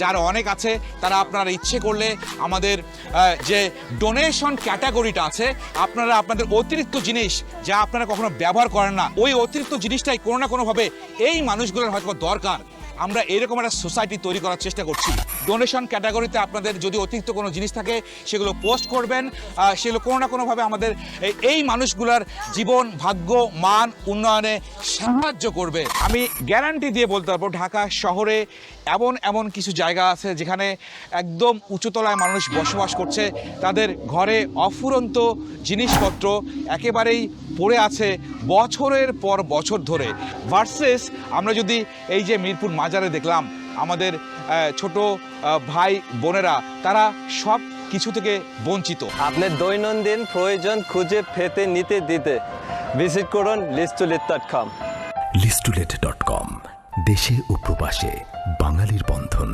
যার অনেক আছে, তারা আপনারা ইচ্ছে করলে আমাদের যে ডোনেশন ক্যাটাগরিটা আছে, আপনারা আপনাদের অতিরিক্ত জিনিস যা আপনারা কখনো ব্যবহার করেন না, ওই অতিরিক্ত জিনিসটাই কোনো না কোনোভাবে এই মানুষগুলোর হয়তো দরকার। আমরা এরকম একটা সোসাইটি তৈরি করার চেষ্টা করছি। ডোনেশন ক্যাটাগরিতে আপনাদের যদি অতিরিক্ত কোনো জিনিস থাকে, সেগুলো পোস্ট করবেন। সেগুলো কোনো না কোনোভাবে আমাদের এই- মানুষগুলোর জীবন, ভাগ্য, মান, উন্নয়নে সাহায্য করবে। আমি গ্যারান্টি দিয়ে বলতে পারব, ঢাকা শহরে এমন এমন কিছু জায়গা আছে যেখানে একদম উঁচুতলায় মানুষ বসবাস করছে। তাদের ঘরে অফুরন্ত জিনিসপত্র একেবারেই পড়ে আছে বছরের পর বছর ধরে ভার্সেস আমরা যদি এই যে মিরপুর মাজারে দেখলাম আমাদের ছোট ভাই বোনেরা তারা সব কিছু থেকে বঞ্চিত। আপনার দৈনন্দিন প্রয়োজন খুঁজে পেতে নিতে দিতে। ভিজিট করুন লিস্টুলিট ডট কম লিস্টুলেট ডট কম দেশে ও প্রবাসে বাঙালির বন্ধন।